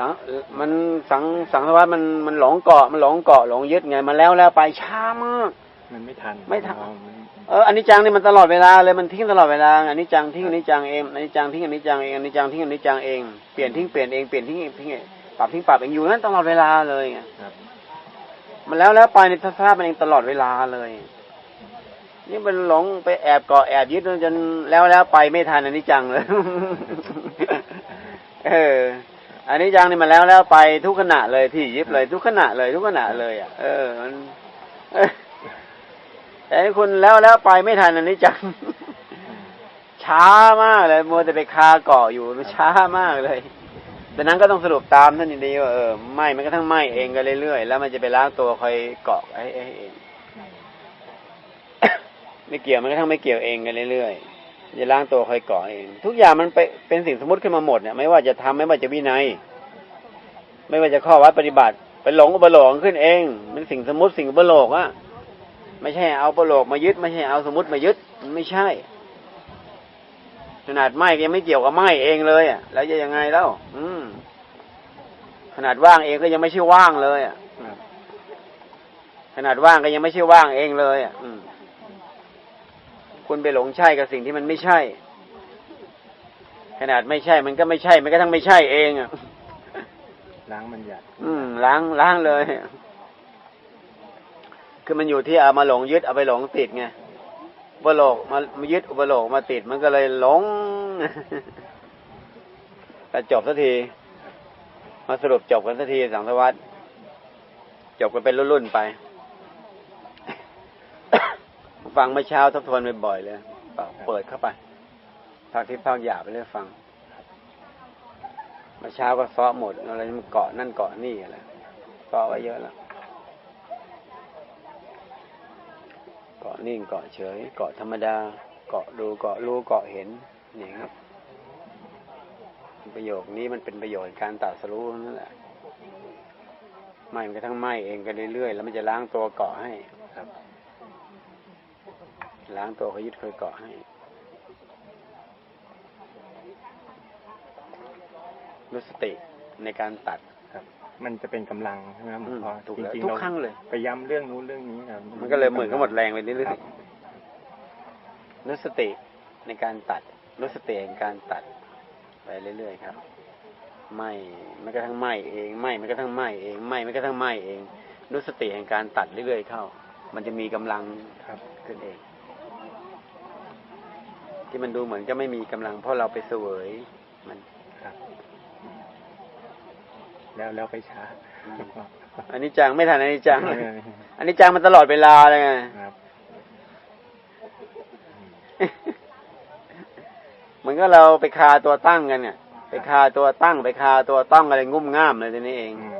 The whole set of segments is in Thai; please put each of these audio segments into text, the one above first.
สังมันสังสังสารวัตมันมันหลงเกาะมันหลงเกาะหลงยึดไงมันแล้วแล้วไปช้ามากมันไม่ทันไม่ทันอ๋อมันเอออันนี้จังนี่มันตลอดเวลาเลยมันทิ้งตลอดเวลาอันนี้จังทิ้งอันนี้จังเองอันนี้จังทิ้งอันนี้จังเองอันนี้จังทิ้งอันนี้จังเองเปลี่ยนทิ้งเปลี่ยนเองเปลี่ยนทิ้งทิ้งเองปรับทิ้งปรับเองอยู่นั้นตลอดเวลาเลยไงครับมันแล้วแล้วไปในสภาพมันเองตลอดเวลาเลยนี่มันหลงไปแอบเกาะแอบยึดจนแล้วแล้วไปไม่ทันอันนี้จังเลย เออ อันนี้จังนี่มันแล้วแล้วไปทุกขณะเลยที่ยิบเลยทุกขณะเลยทุกขณะเลย อะ เออมันเออแต่ให้คุณแล้วแล้วไปไม่ทันอันนี้จังช้ามากเลยมัวแต่ไปคาเกาะอยู่มันช้ามากเลยดังนั้นก็ต้องสรุปตามท่านดีๆว่าเออไหมมันก็ทั้งไหมเองกันเรื่อยๆแล้วมันจะไปล้างตัวคอยเกาะให้ให้เองไม่เกี่ยวมันก็ทั้งไม่เกี่ยวเองกันเรื่อยๆจะล้างตัวคอยเกาะเอง ทุกอย่างมันไปเป็นสิ่งสมมติขึ้นมาหมดเนี่ยไม่ว่าจะทำไม่ว่าจะวินัย ไม่ว่าจะข้อวัดปฏิบัติ ไปหลงอุปโลกขึ้นเองมันสิ่งสมมติสิ่งอุปโลกอะไม่ใช่เอาอุปโลกมายึด ไม่ใช่เอาสมมติมายึดมันไม่ใช่ ขนาดไหมยังไม่เกี่ยวกับไหมเองเลยอะ แล้วจะยังไงแล้ว อืม ขนาดว่างเองก็ยังไม่ใช่ว่างเลยอะขนาดว่างก็ยังไม่ใช่ว่างเองเลยอะ อืม คุณไปหลงใช่กับสิ่งที่มันไม่ใช่ ขนาดไม่ใช่ มันก็ไม่ใช่ มันก็ทั้งไม่ใช่เองอะ ล้างมันหยัดอืม ล้างล้างเลย คือมันอยู่ที่เอามาหลงยึดเอาไปหลงติดไงอุปโลกมามายึดอุปโลกมาติดมันก็เลยหลงแต่จบสักที มาสรุปจบกันสักทีสังสวัสดจบกันเป็นรุ่นๆไป ฟังเมื่อเช้าทบทวนบ่อยๆเลย เปิดเข้าไปภาคที่ภาคหยาบไปเรื่อยฟัง มื่อเช้าก็ซ้อหมดอะไรมันเกาะนั่นเกาะนี่อะไรซ้อไว้เยอะแล้วเกาะนิ่งเกาะเฉย เกาะธรรมดา เกาะดูเกาะรู้เกาะเห็นอย่างนี้ประโยคนี้มันเป็นประโยชน์การตัดสรู้นั่นแหละไม่มันกระทั่งไหมเองกันเรื่อยๆแล้วมันจะล้างตัวเกาะให้ครับ ล้างตัวเขายึดเคยเกาะให้ รู้สติในการตัดครับ มันจะเป็นกำลังใช่ไหมครับหลวงพ่ออืมถูกจแล้วริงทุๆกเราครั้งเลยไปย้ำเรื่องนู้นเรื่องนี้ครับมันก็เลยเหมือนก็หมดแรงไปเรื่อยๆรู้สติในการตัดรู้สติในการตัดไปเรื่อยๆครับไม่มันก็ทั้งไหมเองไหมมันก็ทั้งไหมเองไหมมันก็ทั้งไหมเองรู้สติแห่งการตัดเรื่อยๆเข้า มันจะมีกำลังครับขึ้นเอง ที่มันดูเหมือนจะไม่มีกำลังเพราะเราไปเสวยมันครับ แล้วแล้วไปช้าอืมอันนี้จังไม่ทันอันนี้จังเอออันนี้จังมันตลอดเวลาเลยไงครับเหมือนก็เราไปคาตัวตั้งกันเนี่ย ไปคาตัวตั้ง ไปคาตัวต้องอะไรงุ่มง่ามเลยทีนี้เองอืม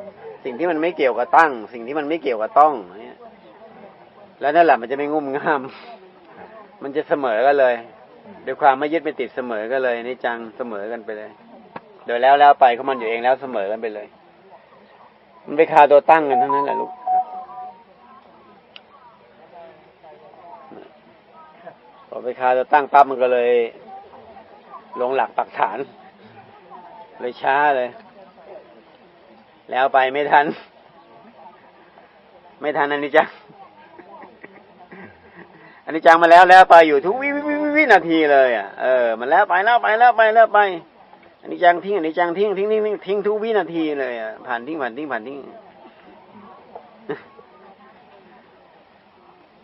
สิ่งที่มันไม่เกี่ยวกับตั้ง สิ่งที่มันไม่เกี่ยวกับต้องเนี่ยแล้วนั่นแหละมันจะไม่งุ่มง่ามครับมันจะเสมอกันเลยอืมด้วยความไม่ยึดไม่ติดเสมอกันเลยนี่จังเสมอกันไปเลย โดยแล้วแล้วไปเขามันอยู่เองแล้วเสมอกันไปเลย มันไปคาตัวตั้งกันทั้งนั้นแหละลูกพอไปคาตัวตั้งปั๊บมันก็เลย ลงหลักปักฐาน เลยช้าเลย แล้วไปไม่ทัน ไม่ทันอันนี้จังอันนี้จังมาแล้วแล้วไปอยู่ทุกวิวิวิวิวินาทีเลยอะเออมันแล้วไปแล้วไปแล้วไปแล้วไป อันนี้จังทิ้งอันนี้จังทิ้งทิ้งทิ้งทิ้งทิ้งทุกวินาทีเลยอะผ่านทิ้งผ่านทิ้งผ่านทิ้ง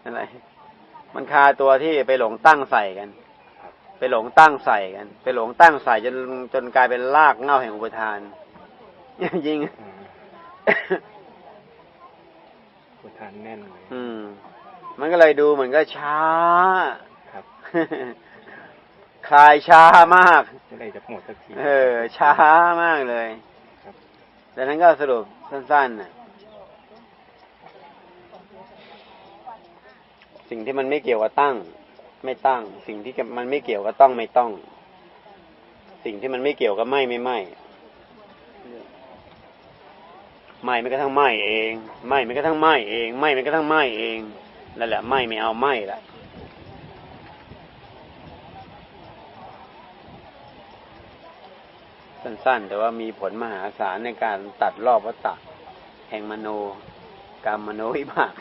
อะไร มันคาตัวที่ไปหลงตั้งใส่กัน ไปหลงตั้งใส่กัน ไปหลงตั้งใส่จนจนกลายเป็นรากเหง้าแห่งอุปทานยิงอืมพุทธานแน่นเลยอืม มันก็เลยดูเหมือนก็ช้าครับ คลายช้ามาก จะได้จะหมดสักที เออ ช้ามากเลยครับ ดังนั้นก็สรุปสั้นๆน่ะสิ่งที่มันไม่เกี่ยวกับตั้ง ไม่ตั้ง สิ่งที่มันไม่เกี่ยวกับต้องไม่ต้อง สิ่งที่มันไม่เกี่ยวกับไม่ไม่ไม่ไม่มันก็ทั้งไม่เอง ไม่มันก็ทั้งไม่เอง ไม่มันก็ทั้งไม่เองนั่นแหละไม่ไม่เอาไม่ละ สั้น แต่ว่ามีผลมหาศาลในการตัดรอบวัตตะแห่งมโนกรรมมโนวิบาก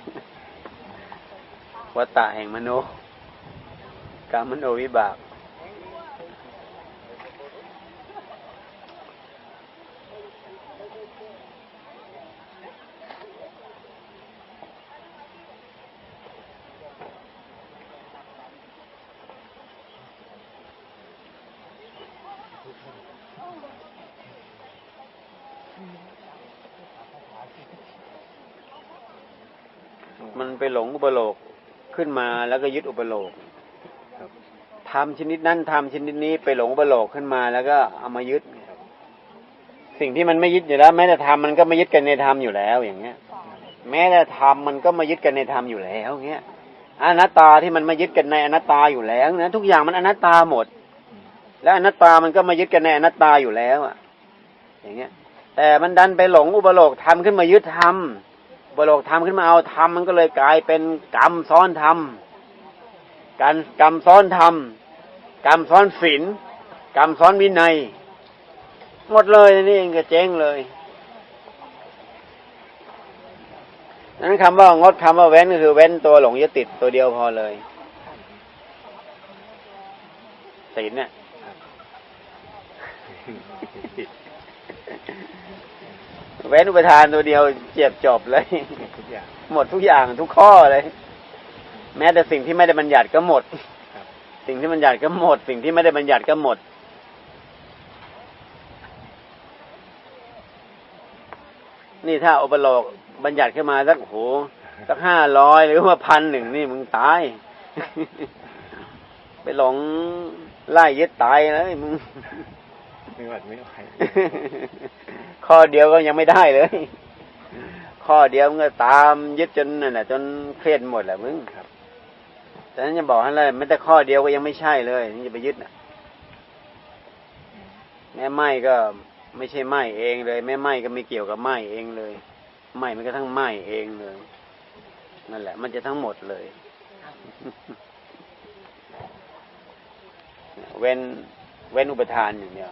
วัตตะแห่งมโนกรรมมโนวิบาก มันไปหลงอุปโลกขึ้นมาแล้วก็ยึดอุปโลกทำชนิดนั้นทำชนิดนี้ไปหลงอุปโลกขึ้นมา แล้วก็เอามายึด สิ่งที่มันไม่ยึดอยู่แล้ว แม้แต่ทำมันก็ไม่ยึดกันในธรรมอยู่แล้วอย่างเงี้ย แม้แต่ธรรมมันก็มายึดกันในธรรมอยู่แล้วเงี้ยอนัตตาที่มันมายึดกันในอนัตตาอยู่แล้วนะทุกอย่างมันอนัตตาหมด และอนัตตามันก็มายึดกันในอนัตตาอยู่แล้วอะ อย่างเงี้ย แต่มันดันไปหลงอุปโลกทำขึ้นมายึดธร รมอุปโลกทำขึ้นมาเอาธรรมมันก็เลยกลายเป็นกรรมซ้อนธรรมการกรรมซ้อนธรรมกรรมซ้อนศีลกรรมซ้อนวินัย หมดเลยนี่เองก็เจ๊งเลยนั้นคำว่างดคำว่าเว้นก็คือเว้นตัวหลงยึดติดตัวเดียวพอเลยศีลเนี่ย ติด เว้นอุปทานตัวเดียวเจ็บจบเลยทุกอย่างหมดทุกอย่างทุกข้อเลย แม้แต่สิ่งที่ไม่ได้บัญญัติก็หมดครับสิ่งที่บัญญัติก็หมด สิ่งที่ไม่ได้บัญญัติก็หมด นี่ถ้าอุปโลกบัญญัติขึ้นมาสักโหสักห้าร้อยหรือว่าพันหนึ่งนี่มึงตาย ไปหลงไล่ยึดตายเลยมึง ไม่หวัดไม่ไหวข้อเดียวก็ยังไม่ได้เลย ข้อเดียวมันก็ตามยึดจนนั่นแหละจนเครียดหมดแหละมึงครับแต่นั้นจะบอกให้เลยไม่แต่ข้อเดียวก็ยังไม่ใช่เลยนี่จะไปยึดน่ะแม่ไหม้ก็ไม่ใช่ไหม้เองเลยแม่ไหม้ก็ไม่เกี่ยวกับไหม้เองเลยไหม้มันก็ทั้งไหม้เองเลยนั่นแหละ มันจะทั้งหมดเลย เว้นเว้นอุปทานอย่างเดียว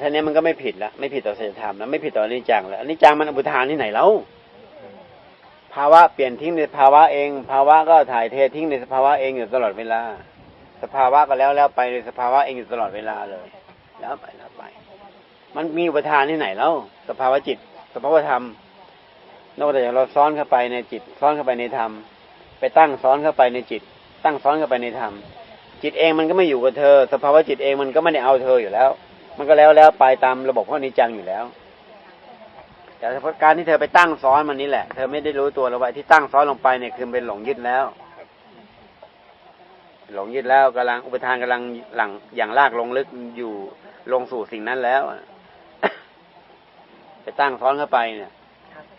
ท่านี้มันก็ไม่ผิดละไม่ผิดต่อศีลธรรมแล้วไม่ผิดต่ออนิจจังแล้วอนิจจังมันอุปทานที่ไหนแล้วภาวะเปลี่ยนทิ้งในภาวะเอง ภาวะก็ถ่ายเททิ้งในสภาวะเองอยู่ตลอดเวลา สภาวะก็แล้วแล้วไปในสภาวะเองอยู่ตลอดเวลาเลย แล้วไปแล้วไป มันมีอุปทานที่ไหนแล้ว สภาวะจิต สภาวะธรรม นอกจากเราซ้อนเข้าไปในจิต ซ้อนเข้าไปในธรรม ไปตั้งซ้อนเข้าไปในจิต ตั้งซ้อนเข้าไปในธรรม จิตเองมันก็ไม่อยู่กับเธอ สภาวะจิตเองมันก็ไม่ได้เอาเธออยู่แล้ว มันก็แล้วแล้วไปตามระบบข้อนิจจังอยู่แล้ว แต่เฉพาะการที่เธอไปตั้งซ้อนมันนี่แหละ เธอไม่ได้รู้ตัวแล้วว่าที่ตั้งซ้อนลงไปเนี่ยคือเป็นหลงยึดแล้ว หลงยึดแล้วกำลังอุปทานกำลังหลังอย่างลากลงลึกอยู่ลงสู่สิ่งนั้นแล้วไปตั้งซ้อนเข้าไปเนี่ย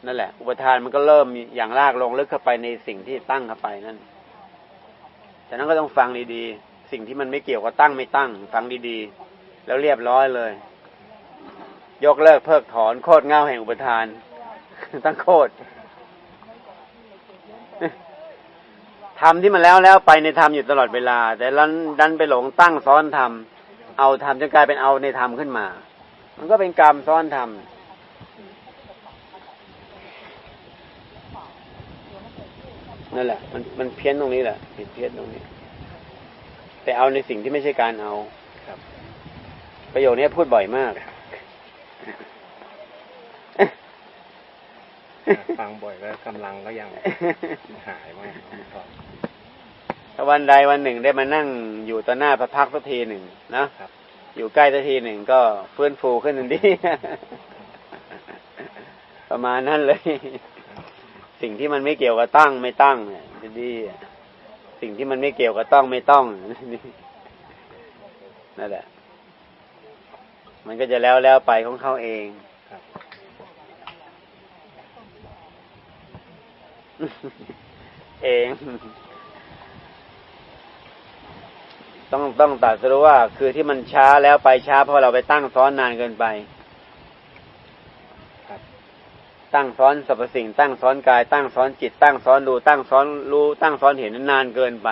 นั่นแหละ อุปทานมันก็เริ่มอย่างลากลงลึกเข้าไปในสิ่งที่ตั้งเข้าไปนั่นฉะนั้นก็ต้องฟังดีๆ สิ่งที่มันไม่เกี่ยวกับตั้งไม่ตั้ง ฟังดีๆ แล้วเรียบร้อยเลย ยกเลิกเพิกถอนโคตรเงาแห่งอุปทาน ตั้งโคตรทำที่มันแล้วแล้วไปในธรรมอยู่ตลอดเวลา แต่ลันดันไปหลงตั้งซ้อนธรรมเอาธรรมจนกลายเป็นเอาในธรรมขึ้นมา มันก็เป็นกรรมซ้อนธรรมนั่นแหละ มันมันเพี้ยนตรงนี้แหละผิดเพี้ยนตรงนี้ แต่เอาในสิ่งที่ไม่ใช่การเอา ประโยคนี้พูดบ่อยมากฟังบ่อยแล้วกำลังก็ยังหายไม่ครับถ้าวันใดวันหนึ่งได้มานั่งอยู่ต่อหน้าพระพักตร์สักทีหนึ่งนะครับอยู่ใกล้สักทีหนึ่งก็ฟื้นฟูขึ้นทันทีประมาณนั้นเลย สิ่งที่มันไม่เกี่ยวกับตั้งไม่ตั้งเนี่ยจะดีสิ่งที่มันไม่เกี่ยวกับต้องไม่ต้องนั่นแหละ มันก็จะแล้วแล้วไปของเขาเองครับเอง ต้องต้องตัดสรู้ว่า คือที่มันช้าแล้วไปช้าเพราะเราไปตั้งซ้อนนานเกินไปครับตั้งซ้อนสรรพสิ่ง ตั้งซ้อนกาย ตั้งซ้อนจิต ตั้งซ้อนดู ตั้งซ้อนรู้ตั้งซ้อนเห็นนานเกินไป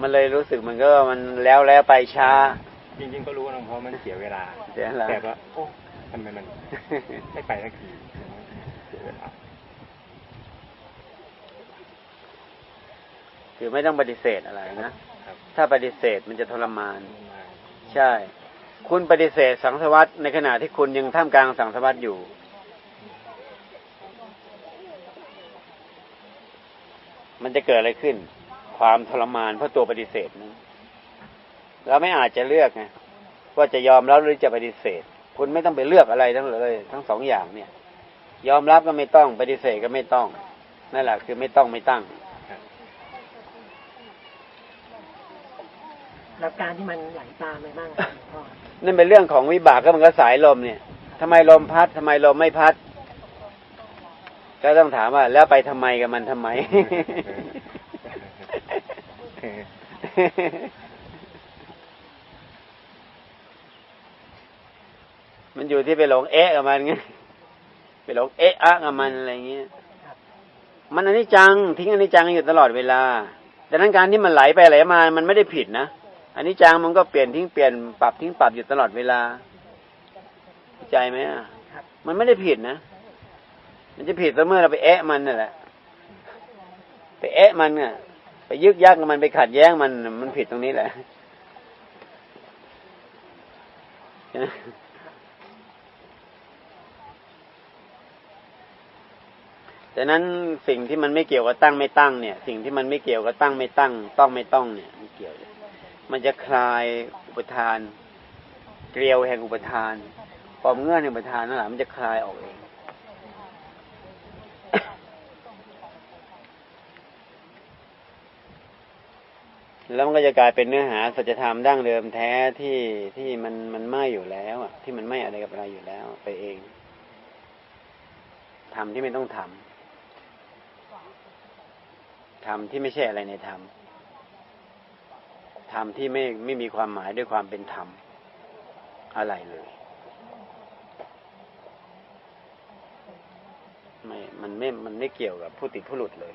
มันเลยรู้สึกมันก็มันแล้วแล้วไปช้า จริงๆก็รู้นะเพราะมันเสียเวลา เสียแล้วแต่ว่าโอ้ทำไมมันไม่ไปสักทีเสียเวลาคือไม่ต้องปฏิเสธอะไรนะครับถ้าปฏิเสธมันจะทรมาน ใช่ คุณปฏิเสธสังสารวัตในขณะที่คุณยังท่ามกลางสังสารวัตอยู่มันจะเกิดอะไรขึ้น ความทรมานเพราะตัวปฏิเสธนั้น เราไม่อาจจะเลือกไงว่าจะยอมรับหรือจะปฏิเสธ คุณไม่ต้องไปเลือกอะไรทั้งเลย ทั้งสองอย่างเนี่ย ยอมรับก็ไม่ต้องปฏิเสธก็ไม่ต้องนั่นแหละคือไม่ต้องไม่ตั้งครับแล้วการที่มันไหลตามไปบ้างครับหลวงพ่อนั่นเป็นเรื่องของวิบากก็มันก็สายลมเนี่ยทำไมลมพัดทำไมลมไม่พัด ก็ต้องถามว่า แล้วไปทำไมกับมันทำไม มันอยู่ที่ไปหลงเอ๊ะกับมันไงไปหลงเอ๊ะอะกับมันอะไรเงี้ยมันอนิจจัง ทิ้งอนิจจังอยู่ตลอดเวลาดังนั้นการที่มันไหลไปไหลมา มันไม่ได้ผิดนะอนิจจังมันก็เปลี่ยนทิ้งเปลี่ยนปรับทิ้งปรับอยู่ตลอดเวลาเข้าใจไหมอะครับมันไม่ได้ผิดนะ มันจะผิดแต่เมื่อเราไปแอะมันนั่นแหละ ไปแอะมันเนี่ยไปยึกยักกับมันไปขัดแย้งมันมันผิดตรงนี้แหละ ใช่ไหมแต่นั้นสิ่งที่มันไม่เกี่ยวกับตั้งไม่ตั้งเนี่ย สิ่งที่มันไม่เกี่ยวกับตั้งไม่ตั้ง ต้องไม่ต้องเนี่ยไมันเกี่ยวเลยมันจะคลายอุปทาน เกลียวแห่งอุปทานปอมเงื่อนแห่งอุปทานนั่นแหละมันจะคลายออกเองแล้วมันก็จะกลายเป็นเนื้อหาสัจธรรมดั้งเดิมแท้ที่ที่มันมันไม่อยู่แล้วอะที่มันไม่อะไรกับอะไรอยู่แล้ว ไปเองทำที่ไม่ต้องทำ ธรรมที่ไม่ใช่อะไรในธรรมธรรมที่ไม่ไม่มีความหมายด้วยความเป็นธรรมอะไรเลย ไม่ มันไม่ มันไม่เกี่ยวกับผู้ติดผู้หลุดเลย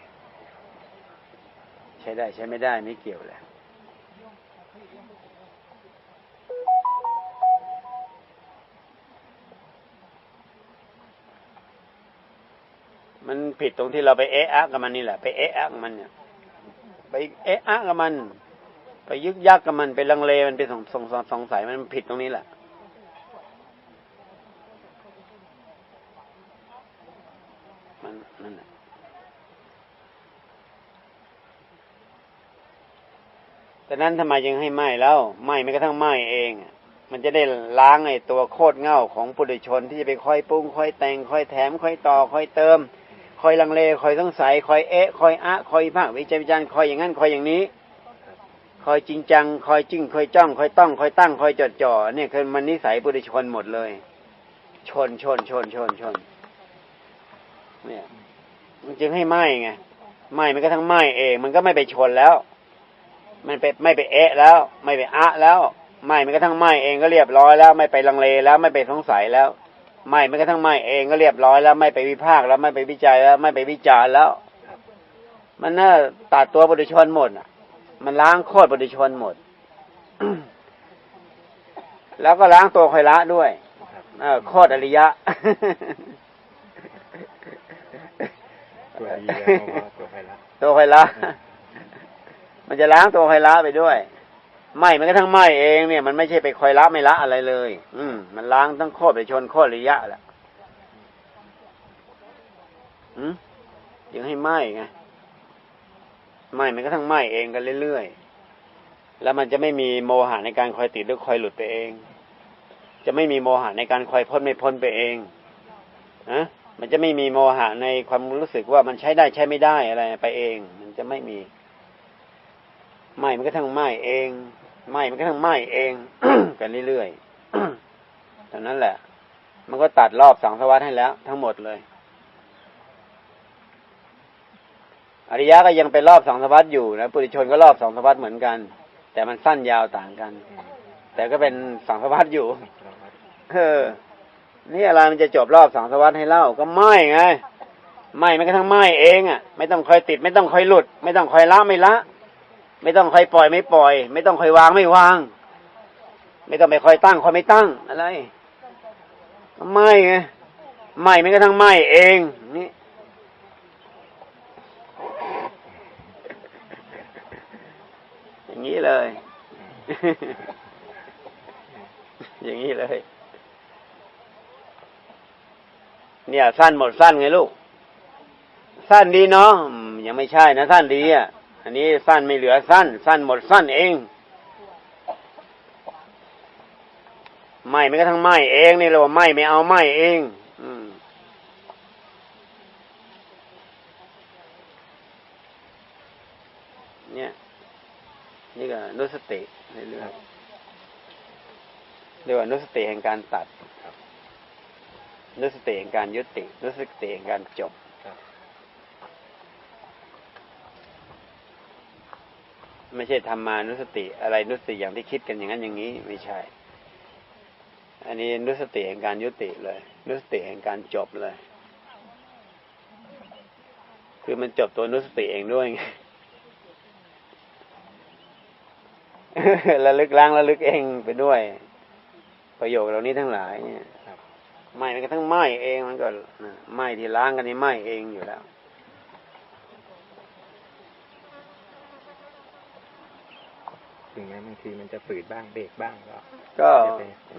ใช้ได้ใช้ไม่ได้ไม่เกี่ยวแหละ มันผิดตรงที่เราไปเอะอะกับมันนี่แหละ ไปเอะอะกับมันเนี่ย ไปเอะอะกับมัน ไปยึกยักกับมันไปลังเลมันไปสงสงสงสงสัยมันผิดตรงนี้แหละมันนั่นแหละแต่นั้นทำไมยังให้ไหม้แล้วไหม้ไม่กระทั่งไหม้เองมันจะได้ล้างไอ้ตัวโคตรเง่าของปุถุชนที่จะไปค่อยปรุงค่อยแต่งค่อยแถมค่อยต่อค่อยเติม คอยลังเลคอยสงสัยคอยเอะคอยอะคอยภาควิจารณ์วิจารณ์คอยอย่างนั้นคอยอย่างนี้ คอยจริงจัง คอยจิ้งคอยจ้อง คอยต้อง คอยตั้ง คอยจดจ่อเนี่ยคือมันนิสัยปุถุชนหมดเลย ชนชนชนชนชน เนี่ยมันจึงให้ไหมไงไหมมันก็ทั้งไหมเองมันก็ไม่ไปชนแล้ว มันไปไม่ไปเอะแล้ว ไม่ไปอะแล้วไหมมันก็ทั้งไหมเองก็เรียบร้อยแล้ว ไม่ไปลังเลแล้วไม่ไปสงสัยแล้ว ไหมมันก็ทั้งไหมเองก็เรียบร้อยแล้วไม่ไปวิพากษ์แล้วไม่ไปวิจัยแล้วไม่ไปวิจารณ์แล้ว มันน่าตัดตัวปุถุชนหมดอะ มันล้างโคตรปุถุชนหมด แล้วก็ล้างตัวคอยละด้วยครับเออโคตรอริยะตัวดีแล้วเพราะว่าตัวไปละตัวไฟละ มันจะล้างตัวไฟละไปด้วย ไหมมันก็ทั้งไหมเองเนี่ยมันไม่ใช่ไปคอยละไม่ละอะไรเลย อืมมันล้างทั้งโคตรไปชนโคตรระยะแหละอืมยังให้ไหมไงไหมมันก็ทั้งไหมเองกันเรื่อยๆแล้วมันจะไม่มีโมหะในการคอยติดหรือคอยหลุดไปเอง จะไม่มีโมหะในการคอยพ้นไม่พ้นไปเองนะมันจะไม่มีโมหะในความรู้สึกว่ามันใช้ได้ใช้ไม่ได้อะไรไปเอง มันจะไม่มีไหมมันก็ทั้งไหมเอง ไหมมันก็ทั้งไหมเองกันเรื่อยๆเท่านั้นแหละ มันก็ตัดรอบสังสารวัฏให้แล้ว ทั้งหมดเลย อริยะก็ยังเป็นรอบสังสารวัฏอยู่นะปุถุชนก็รอบสังสารวัฏเหมือนกัน แต่มันสั้นยาวต่างกัน แต่ก็เป็นสังสารวัฏอยู่เออนี่อะไรมันจะจบรอบสังสารวัฏให้เล่าก็ไม่ไงไม่ไม่กระทั่งไม่เองอะ ไม่ต้องคอยติด ไม่ต้องคอยหลุด ไม่ต้องคอยละไม่ละ ไม่ต้องคอยปล่อยไม่ปล่อย ไม่ต้องคอยวางไม่วาง ไม่ต้องไปคอยตั้งคอยไม่ตั้งอะไรไม่ไงไม่ไม่กระทั่งไม่เองนี่อย่างนี้เลย อย่างนี้เลย เนี่ยสั้นหมดสั้นไงลูก สั้นดีเนาะยังไม่ใช่นะสั้นดีอะ อันนี้สั้นไม่เหลือสั้น สั้นหมดสั้นเองไม่ไม่กระทั่งไม่เองนี่เราว่าไม่ไม่เอาไม่เองอเนี่ย นี่ก็นุสติเรื่อยเรียกว่านุสติแห่งการตัดนุสติแห่งการยุติ นุสติแห่งการจบ ครับ ไม่ใช่ธรรมานุสติ อะไรนุสติอย่างที่คิดกันอย่างนั้นอย่างนี้ไม่ใช่ อันนี้นุสติแห่งการยุติเลย นุสติแห่งการจบเลย คือมันจบตัวนุสติเองด้วยไงระลึกล้างระลึกเองไปด้วย ประโยคเหล่านี้ทั้งหลายเนี่ยไหม้มันก็ทั้งไหม้เองมันก็ไหม้ที่ล้างกันนี่ไหม้เองอยู่แล้ว ถึงแม้บางทีมันจะฝืดบ้างเบรกบ้างก็ก็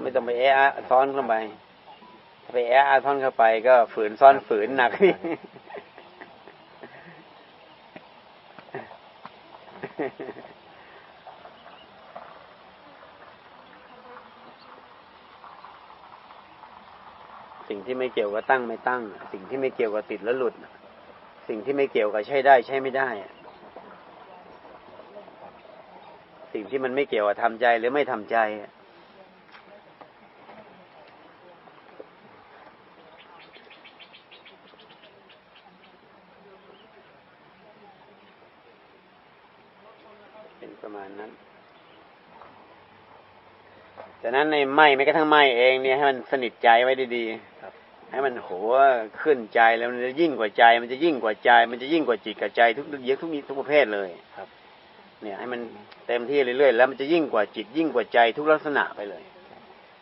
ไม่ต้องไปแอะซ้อนเข้าไปถ้าไปแอะซ้อนเข้าไป ก็ฝืนซ้อนฝืนหนักสิ่งที่ไม่เกี่ยวกับตั้งไม่ตั้ง สิ่งที่ไม่เกี่ยวกับติดแล้วหลุด สิ่งที่ไม่เกี่ยวกับใช้ได้ใช้ไม่ได้อะ สิ่งที่มันไม่เกี่ยวกับทำใจหรือไม่ทำใจอะเป็นประมาณนั้นจากนั้นในไหมไม่กระทั่งไหมเองเนี่ยให้มันสนิทใจไว้ดีๆครับให้มันโหขึ้นใจแล้วมันจะยิ่งกว่าใจ มันจะยิ่งกว่าใจ มันจะยิ่งกว่าจิตกับใจทุกเยอะทุกมีทุกประเภทเลยครับ เนี่ยให้มันเต็มที่เรื่อยๆแล้วมันจะยิ่งกว่าจิตยิ่งกว่าใจทุกลักษณะไปเลย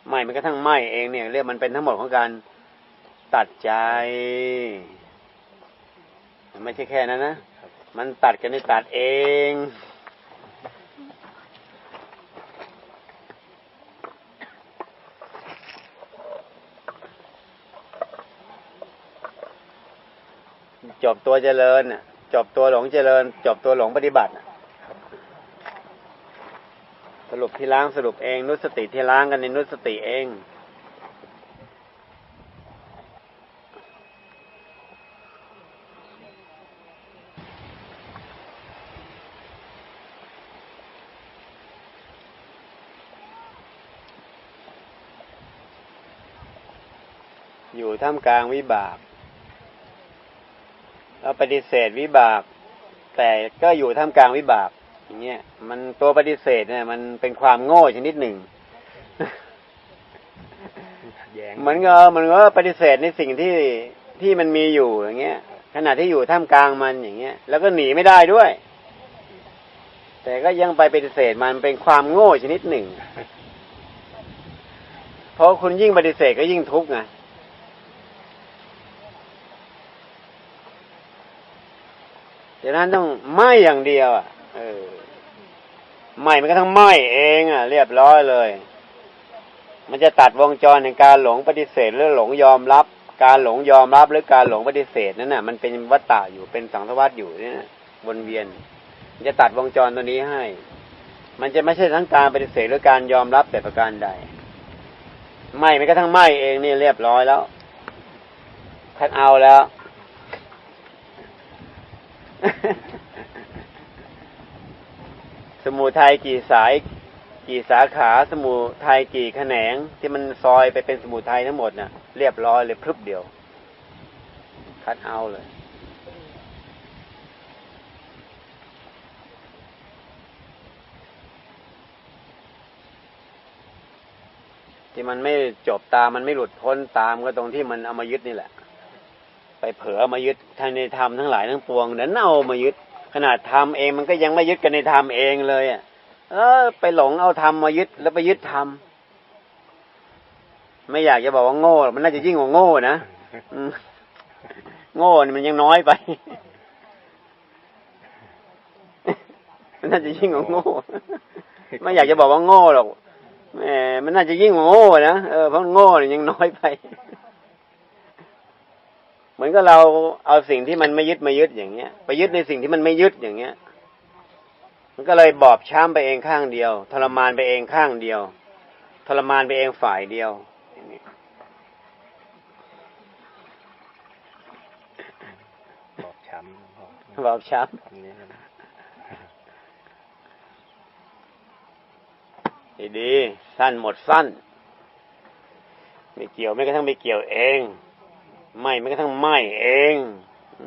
ไม่มันก็ทั้งไม่เองเนี่ยเรียกมันเป็นทั้งหมดของการตัดใจ ไม่ใช่แค่นั้นนะมันตัดกันในตัดเองจบตัวเจริญจบตัวหลงเจริญ จบตัวหลงปฏิบัติ รุปที่ล้างสรุปเอง นุสติที่ล้างกันในนุสติเองอยู่ท่ามกลางวิบาก เราปฏิเสธวิบาก แต่ก็อยู่ท่ามกลางวิบาก อย่างเงี้ยมันตัวปฏิเสธเนี่ย มันเป็นความโง่ชนิดหนึ่งแย้งเหมือนก็เหมันก็ปฏิเสธในสิ่งที่ที่มันมีอยู่อย่างเงี้ยขณะที่อยู่ท่ามกลางมันอย่างเงี้ย แล้วก็หนีไม่ได้ด้วย แต่ก็ยังไปปฏิเสธมันเป็นความโง่ชนิดหนึ่งเพราะคุณยิ่งปฏิเสธก็ยิ่งทุกข์ไงดังนั้นต้องไม่อย่างเดียวอะ เออไม่มันก็ทั้งไหม่เองอะ เรียบร้อยเลย มันจะตัดวงจรในการหลงปฏิเสธหรือหลงยอมรับ การหลงยอมรับหรือการหลงปฏิเสธนั่นน่ะ มันเป็นวัฏฏะอยู่เป็นสังสวัฏอยู่เนี่ยนะวนเวียน มันจะตัดวงจรตัวนี้ให้ มันจะไม่ใช่ทั้งการปฏิเสธหรือการยอมรับแต่ประการใดไม่ไม่กระทั่งไม่เองนี่เรียบร้อยแล้วคัดเอาแล้ว สมุทัยกี่สาย กี่สาขา สมุทัยกี่แขนง ที่มันซอยไปเป็นสมุทัยทั้งหมดน่ะ เรียบร้อยเลยพรึบเดียว คัดเอาเลยที่มันไม่จบตามมันไม่หลุดพ้นตามก็ตรงที่มันเอามายึดนี่แหละ ไปเผลอเอมายึดทางในธรรมทั้งหลายทั้งปวงนั้นเอามายึด ขนาดธรรมเองมันก็ยังไม่ยึดกันในธรรมเองเลยอะเออ ไปหลงเอาธรรมมายึดแล้วไปยึดธรรมไม่อยากจะบอกว่าโง่ มันน่าจะยิ่งกว่าโง่นะโง่มันยังน้อยไป มันน่าจะยิ่งกว่าโง่ ไม่อยากจะบอกว่าโง่หรอกแหมมันน่าจะยิ่งกว่าโง่นะเออเพราะโง่เนี่ยยังน้อยไป เหมือนกับเราเอาสิ่งที่มันไม่ยึดมายึดอย่างเงี้ยไปยึดในสิ่งที่มันไม่ยึดอย่างเงี้ย มันก็เลยบอบช้ำไปเองข้างเดียว ทรมานไปเองข้างเดียว ทรมานไปเองฝ่ายเดียวอย่างนี้บอกช้ำบอกบอบช้คำนี้นะำดีๆสั้นหมดสั้น ไม่เกี่ยวไม่กระทั่งไม่เกี่ยวเอง ไม่ไม่กระทั่งไม่เองอื